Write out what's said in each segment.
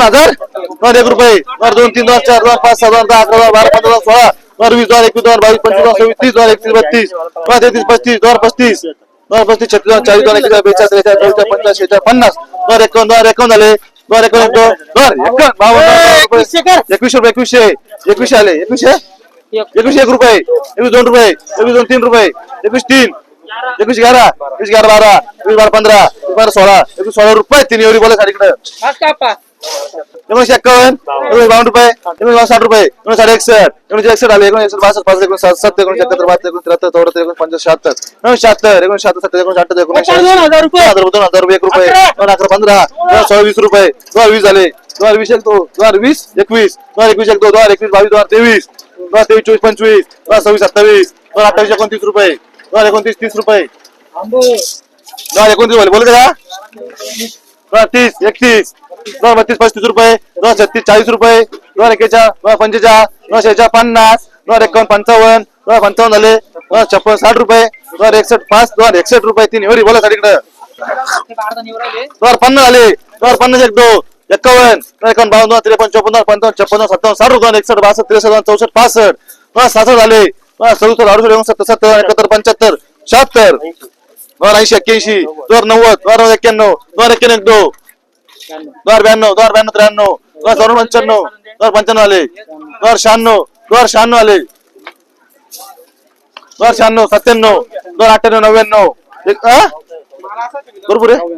दोन हजार. दोन एक रुपये. दोन दोन तीन दोन चार दोन पाच सहा दोन दहा अकरा दोन बारा पंधरा दोन सोळा दोन वीस दोन एकवीस दोन बावीस पंचवीस दोन सव्वीस तीस दोन एकतीस बत्तीस दोन तेहतीस पस्तीस दोन पस्तीस दोन पस्तीस छत्तीस दोन चाळीस दोन एकवीस बेचाळीस त्रेचाळीस चौचाळीस पंचाळीस शेहेचाळीस पन्नास. दोन एकावन्न दोन एकावन्न झाले. दोन एकावन्न एक दोन दोन एकावन्न बावन्न एकवीसशे रुपये एकवीसशे एकवीसशे आले. एकवीसशे? एकवीसशे एक रुपये. एकवीस दोन रुपये. एकवीस दोन तीन रुपये. एकवीस तीन. एकवीस ग्यारा. एकवीस ग्यारा बारा. एकवीस बारा पंधरा. एकवीस बारा सोळा. एकवीस सोळा रुपये. तीन एवढी बोला साडीकडे एकोणीशे एक्कावन्न एकोणीस बावन्न रुपये बावन्न साठ रुपये एकोणीस साडे एकसष्ट एकोणीस एकसष्ट आले एकसष्ट बासष्ट पाच एकोणीस सात एकोणीस एकाहत्तर बहात्तर एकोणीस त्र्याहत्तर चौऱ्याहत्तर एकोणीस शहात्तर एकोणीस शहात्तर शहात्तर सत्तर एकोणीस अठ्ठ्याहत्तर एकोणीस दोन हजार रुपये. दोन हजार दोन हजार रुपये एक रुपये दोन अकरा पंधरा दोन सोळा वीस रुपये दोन वीस झाले दोन वीस एक दो दोन वीस एकवीस दोन एकवीस एक दो दोन एकवीस बावीस दोन तेवीस दोन तेवीस चोवीस पंचवीस दोन सव्वीस सत्तावीस दोन अठ्ठावीस एकोणतीस रुपये दोन एकोणतीस तीस रुपये दोन एकोणतीस बोल बोल का दोन तीस एकतीस दोन बत्तीस पस्तीस रुपये दोन छत्तीस चाळीस रुपये दोन एकेचाळ दोन पंचेचाळ दोन शेहेचाळ पन्नास दोन एकावन्न पंचावन्न दोन पंचावन्न झाले दोन छप्पन साठ रुपये दोन एकसठ पाच दोन एकसठ रुपये तीन एवढी बोला साडीकडे दोन पन्नास झाले दोन पन्नास एक दो एकावन्न दोन एकावन्न बावन्न दोन त्रेपन्न चोपन्न दोन पंचावन्न छप्पन्न सत्तावन्न साठ रुपये दोन एकसष्ट बासष्ट त्रेसष्ट दोन चौसष्ट पासष्ट दोन सहासष्ट झाले दोन सदुसष्ट अडुसष्ट एकोणसत्तर सत्तर एकाहत्तर पंच्याहत्तर शहात्तर दोन ऐंशी एक्क्याऐंशी दोन नव्वद दोन एक्क्याण्णव दोन एक्क्याण्णव एक दो दोन ब्याण्णव दोन ब्याण्णव त्र्याण्णव दोन चौऱ्याण्णव पंच्याण्णव दोन पंच्याण्णव आले. दोन शहाण्णव दोन शहाण्णव आले. दोन शहाण्णव सत्त्याण्णव दोन अठ्ठ्याण्णव नव्याण्णव. एक बरोबर आहे.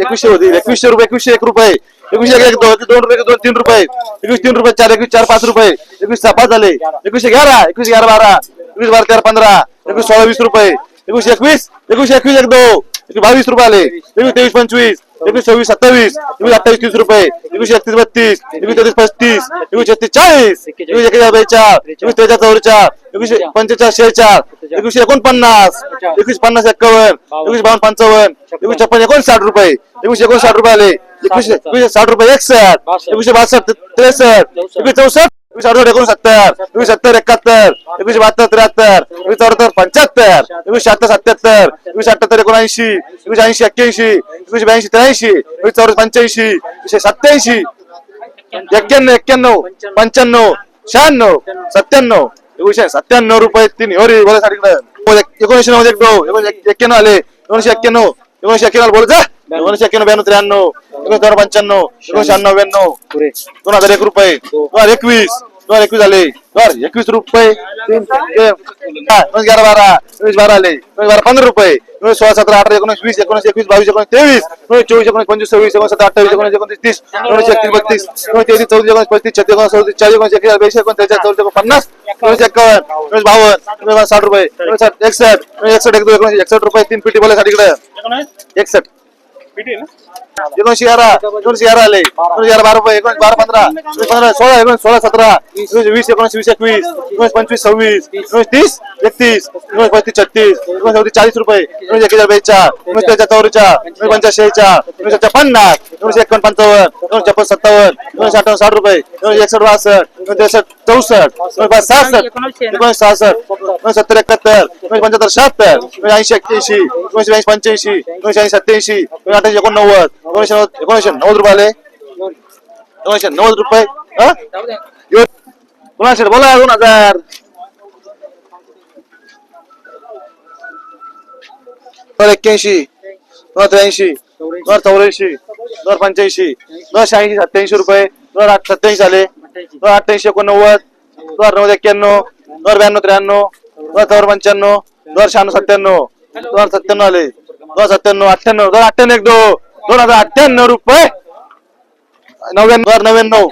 एकवीसशे होती. एकवीसशे रुपये एकवीसशे एक रुपये. एकवीसशे एक दोन रुपये दोन तीन रुपये. एकवीस तीन रुपये चार एकवीस चार पाच रुपये. एकवीस सहा पाच झाले. एकवीसशे ग्यारा एकवीस ग्यारा बारा. एकवीस बारा तेरा पंधरा. एकवीस सोळा वीस रुपये. एकवीस एकवीस एकवीस एकवीस एक दो एकवीस बावीस रुपये आले. एकवीस तेवीस पंचवीस. एकवीस सव्वीस सत्तावीस एकवीस अठ्ठावीस तीस रुपये एकवीस एकतीस बत्तीस एकवीस तेहतीस पस्तीस एकवीस छत्तीस चाळीस एकवीस एकेचाळ बेचाळ एकवीस त्रेचाळ चौरेचाळ एकवीस पंचेचाळीस शेहेचाळ एकवीस एकोणपन्नास एकवीस पन्नास एक्कावन्न एकवीस बावन्न पंचावन्न एकवीस छप्पन एकोणसाठ रुपये एकवीस एकोणसाठ रुपये आले एकवीस एकवीस साठ रुपये एकसष्ट एकवीसशे बासष्ट त्रेसष्ट एकवीस चौसष्ट. एकवीस अडुसष्ट एकोणसत्तर एकवीस सत्तर एकाहत्तर एकवीस बहात्तर त्र्याहत्तर एकवीस चौऱ्याहत्तर पंच्याहत्तर एकवीस शहात्तर सत्याहत्तर एकवीस अठ्याहत्तर एकोणऐंशी एकवीस ऐंशी एक्क्याऐंशी एकवीस ब्याऐंशी त्र्याऐंशी एकवीस चौऱ्याहत्तर पंच्याऐंशी एकशे सत्याऐंशी एक्क्याण्णव एक्क्याण्णव पंच्याण्णव शहाण्णव सत्त्याण्णव एकोणीशे सत्त्याण्णव रुपये तीन एवढी बोला साडीकडे एकोणीसशे नव्वद एक दो एकोणीसशे एक्क्याण्णव आले एकोणीसशे एक्क्याण्णव एकोणीशे एक्क्याण्णव बोल जा. एकोणीशे एक्क्याण्णव ब्याण्णव त्र्याण्णव एकोणीस पंच्याण्णव पंच्याण्णव अण्णव नव्याण्णव दोन हजार एक रुपये दोन हजार एकवीस दोन एकवीस झाले. दोन एकवीस रुपये. तीन एकोणीस ग्यारा बारा एकोणीस बारा आले. एकोणीस बारा पंधरा रुपये. एकोणीस सोळा सतरा अठरा एकोणीस वीस एकोणीस एकवीस बावीस एकोणीस तेवीस. एकोणीस चोवीस एकोणीस पंचवीस सव्वीस एकोणीस सत्तर अठ्ठावीस एकोणीस एकोणतीस तीस. एकोणीस एकतीस बत्तीस. एकोणीस तेवीस चौतीस एकोणीस पस्तीस छत्तीस एकोणीस सदतीस चाळीस एकोणीस एकवीस बेचाळीस एकोणीस चौतीस एकोणीस पन्नास. एकोणीस एकावन्न एकोणीस बावन्न एकोणीस साठ रुपये. एकोणीस साठ एकसष्ट एकसष्ट एक दोन एकोणीस एकसष्ट रुपये. तीन पिटी बोला साडीकडे एकसष्ट. एकोणीशे ग्यारा एकोणीसशे ग्यारा आले. एकोणीस ग्यारा बारा रुपये एकोणीस बारा पंधरा एकोणीस पंधरा सोळा एकोणीस सोळा सतरा एकोणीस वीस एकोणीस वीस एकवीस एकोणीस पंचवीस सव्वीस एकोणीस तीस एकतीस एकोणीस पस्तीस छत्तीस एकोणीस चौतीस चाळीस रुपये एकोणीस एक हजार एकोणीस तेचा चौरीच्या एकोणीस पंच्याऐंशीच्या शेहेचाळ एकोणीस सत्तर पन्नास एकोणीस पंचावन्न एकोणीस छप्पन सत्तावन्न एकोणीस अठ्ठावन्न साठ रुपये एकोणीस एकसष्ट बासष्ट एकोणीस त्रेसष्ट चौसष्ट एकोणीस सहासष्ट एकोणीस सहासष्ट सत्तर एकाहत्तर एकोणीस पंच्याहत्तर शहात्तर एकोणीस ऐंशी एक्क्याऐंशी एकोणीस ऐंशी पंच्याऐंशी एकोणीशे ऐंशी सत्याऐंशी एकोणीस अठ्याऐंशी एकोणनव्वद दोनशे नव्वद एकोणीसशे नव्वद रुपये आले नव्वद रुपये हा? बोला दोन हजार. एक्क्याऐंशी दोन त्र्याऐंशी दोन चौऱ्याऐंशी दोन पंच्याऐंशी दोन शहाऐंशी सत्याऐंशी रुपये दोन आठ सत्याऐंशी झाले दोन अठ्ठ्याऐंशी एकोणनव्वद दोन नव्वद एक्क्याण्णव दोन ब्याण्णव त्र्याण्णव दोन हजार पंच्याण्णव दोन शहाण्णव सत्त्याण्णव दोन सत्त्याण्णव आले. दोन सत्त्याण्णव अठ्ठ्याण्णव दोन अठ्ठ्याण्णव एक दो दोन हजार अठ्ठ्याण्णव रुपये. नव्याण्णव दोन नव्याण्णव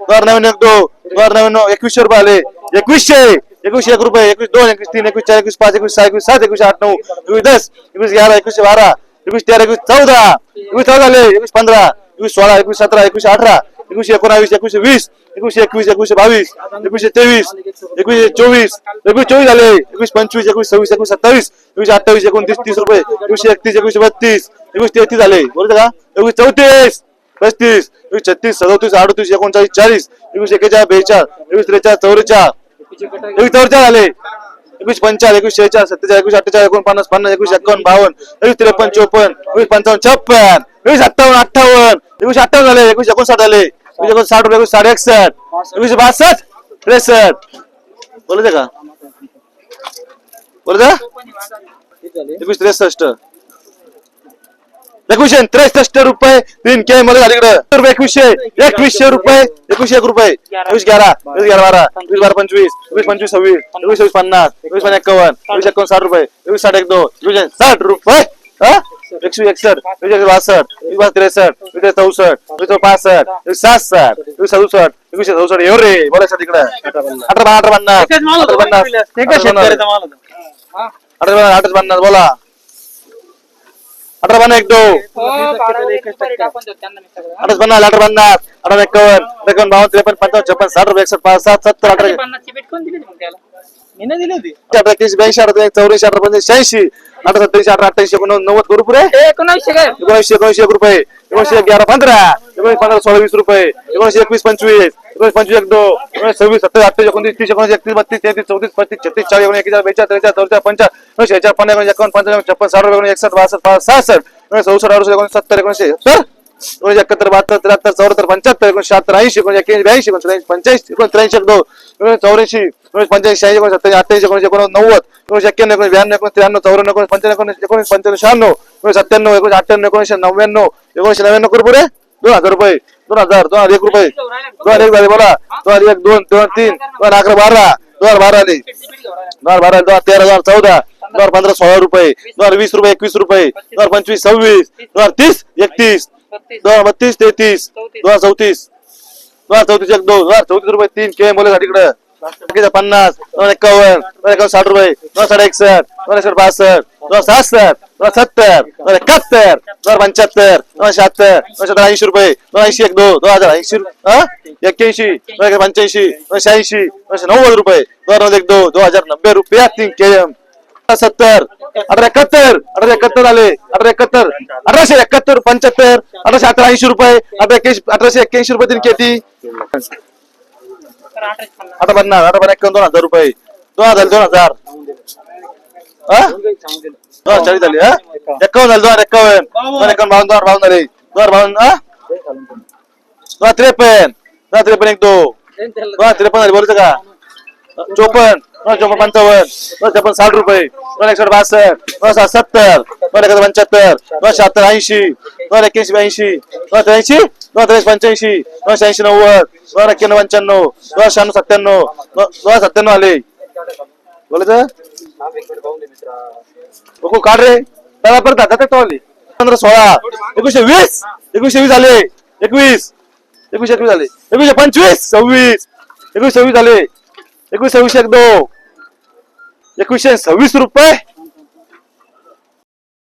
दोन नव्याण्णव एक दो दोन नव्याण्णव एकवीसशे रुपये आले. एकवीसशे एकवीसशे एक रुपये एकवीस दोन एकवीस तीन एकवीस चार एकवीस पाच एकवीस सहा एकवीस सात एकवीस आठ नऊ एकवीस दस एकवीस ग्यारा एकवीसशे बारा एकवीस तेरा एकवीस चौदा एकवीस चौदा आले एकवीस पंधरा एकवीस सोळा एकवीस सतरा एकवीस अठरा एकोणीशे एकोणावीस एकोणीशे वीस एकोणीशे एकवीस एकोणीशे बावीस एकोणीशे तेवीस एकोणीशे चोवीस एकवीस चोवीस झाले. एकवीस पंचवीस एकवीस सव्वीस एकवीस सत्तावीस एकवीस अठ्ठावीस एकोणतीस तीस रुपये एकवीसशे एकतीस एकवीसशे बत्तीस एकवीस तेहतीस झाले. बरोबर का? एकवीस चौतीस पस्तीस एकवीस छत्तीस सदतीस अडतीस एकोणचाळीस चाळीस एकवीस एकेचाळीस बेचाळीस एकवीस त्रेचाळीस चौवेचाळ एकवीस चौवेचाळ झाले. एकवीस पंचाळीस एकवीस शेहेचाळ सत्तेचाळीस एकवीस अठ्ठेचाळीस एकोणपन्नास पन्नास एकवीस एकावन्न बावन्न एकवीस त्रेपन्न चोपन्न एकवीस पंचावन्न छप्पन एकवीस अठ्ठावन्न अठ्ठावन्न एकवीस अठ्ठावन्न झाले एकवीस एकोणसाठ झाले एकवीस एकोणसाठ रुपये एकवीस साडे एकसष्ट एकवीस बासष्ट त्रेसष्ट. बोलते का? बोलत एकवीस त्रेसष्ट. एकवीसशे त्रेसष्ट रुपये तीन के मध्ये झाली इकडे. रुपये एकवीसशे एकवीसशे रुपये एकवीसशे एक रुपये. एकवीस ग्यारा एकवीस ग्यारा बारा एकवीस बारा पंचवीस एकवीस पंचवीस सव्वीस एकवीस सव्वीस पन्नास एकवीस पन्नास एक्कावन्न एकवीस एक्कावन्न साठ रुपये एकवीस साठ एक दो एकवीस साठ रुपये. हा? एकशे एकसष्ट एकशे बासष्ट एकवीस बारा त्रेसष्ट एकवीस चौसष्ट एकवीस पासष्ट एकवीस सहासष्ट एकवीस सदुसष्ट एकवीस चौसष्ट. एवढे रे बोलायचं तिकडे. अठरा बारा अठरा पन्नास अठरा पन्नास अठरा पन्नास. अठरा अठरा पन्नास बोला. अठरा पन्नास एक दो. अठरा पन्नास अठरा पन्नास अठरा एक्कावन्न एकावन्न बावन्न त्रेपन्न पंचावन्न छप्पन साठ रुपये एकसष्ट पाच सात सत्तर अठरा. अठरा ब्याऐंशी अठरा चौऱ्याऐंशी अठरा पंच्याऐंशी शहाऐंशी अठरा सत्याऐंशी अठरा अठ्ठ्याऐंशी एकोणनव्वद नव्वद करू पुरे? एकोणीसशे काय एकोणीसशे एकोणीसशे एक रुपये एकोणीसशे ग्यारा पंधरा एकोणीस पंधरा सोळा वीस रुपये एकोणीसशे एकवीस पंचवीस एकोणीस पंचवीस एक दो सव्वीस सत्तर अठ्ठावीस एकोणतीस तीस एकोणीस एकतीस बत्तीस तेहतीस चौतीस पस्तीस छत्तीस चाळीस एकोणीस एकेचाळीस बेचाळीस त्रेचाळीस चौचाळीस पंचाळीस एकोणीस पन्नास एकोणीस एकावन्न पंचावन्न छप्पन साठ रुपये एकोणीस एकसष्ट बासष्ट पाच सहासष्ट चौसष्ट अडुसष्ट एकोणीस सत्तर एकोणीसशे सत्तर एकोणीस एकाहत्तर बहात्तर त्र्याहत्तर चौऱ्याहत्तर पंच्याहत्तर एकोणीस शहात्तर ऐंशी एकोणीस एक्याऐंशी ब्याऐंशी एकोणीस पंच्याऐंशी एकोणीस त्र्याऐंशी एक दो एकोणीस चौऱ्याऐंशी एकोणीस पंच्याऐंशी शहाऐंशी एकोणीस सत्तर अठ्ठ्याऐंशी एकोणीस एकोणीस नव्वद एकोणीस एक्क्याण्णव एकोणीस ब्याण्णव एकोणीस त्र्याण्णव चौऱ्याण्णव एकोणीस पंच्याण्णव एकोणीस एकोणीस पंच्याण्णव शहाण्णव एकोणीस सत्त्याण्णव एकोणीस अठ्ठ्याण्णव एकोणीसशे नव्याण्णव एकोणीसशे नव्याण्णव करू पुरे दोन हजार रुपये. दोन हजार दोन हजार एक रुपये दोन हजार एक झाले बोला दोन हजार एक दोन दोन तीन दोन अकरा बारा दोन हजार बारा आले दोन हजार बारा दोन हजार तेरा दोन हजार चौदा दोन हजार पंधरा सोळा रुपये दोन हजार वीस रुपये एकवीस रुपये दोन हजार पंचवीस सव्वीस दोन हजार तीस एकतीस दोन हजार बत्तीस तेहतीस दोन हजार चौतीस दोन हजार चौतीस एक दोन दोन हजार चौतीस रुपये तीन के बोले तिकडे पन्नास दोन एकावन्न दोन एकावन्न साठ रुपये दोन साठ एकसष्ट दोन एकसष्ट बासष्ट दोन सहासष्ट दोन सत्तर दोन एकाहत्तर दोन पंच्याहत्तर दोन शहात्तर दोन शहात्तर ऐंशी रुपये दोन ऐंशी एक दोन दोन हजार ऐंशी एक्क्याऐंशी दोन एक पंच्याऐंशी दोन शहाऐंशी दोनशे नव्वद रुपये दोन नव्वद एक दोन दोन हजार नब्बे रुपये तीन के एम सत्तर अठरा एकाहत्तर अठरा एकाहत्तर आले अठरा एकाहत्तर अठराशे एकाहत्तर पंच्याहत्तर अठराशे अठरा ऐंशी रुपये अठरा एक्क्याऐंशी अठराशे एक्क्याऐंशी रुपये तीन केटी आता बनणार आता पण एकावन्न दोन हजार रुपये दोन हजार दोन हजार हा? दोन हजार चाळीस झाली हा एकावन्न झाले दोन हजार एकावन्न दोन एकावन्न बावन्न दोन हजार बावन्न झाले दोन हजार बावन्न हा दोन हजार त्रेपन्न दोन हजार त्रेपन्न एक दो दोन हजार त्रेपन्न झाले बोलतो का चोपन्न दोन चोपन्न पंचावन्न दोन छप्पन साठ रुपये दोन एकसष्ट बासष्ट दोन सात सत्तर दोन एकाहत्तर पंच्याहत्तर दोन शहात्तर ऐंशी दोन एक्क्याऐंशी ब्याऐंशी दोन त्र्याऐंशी दोन त्र्याऐंशी पंच्याऐंशी दोनशे ऐंशी नव्वद दोन एक्क्याण्णव पंच्याण्णव दोन शहाण्णव सत्त्याण्णव दोन सत्त्याण्णव आले. बोलायचं? बघू काढ रे. त्याला परत आता तो आले पंधरा सोळा एकोणीशे वीस एकोणीशे वीस आले. एकवीस एकवीस एकवीस झाले एकोणीशे पंचवीस सव्वीस एकोणीसशे सव्वीस झाले एकवीस सव्वीस एक दो एकवीसशे सव्वीस रुपये.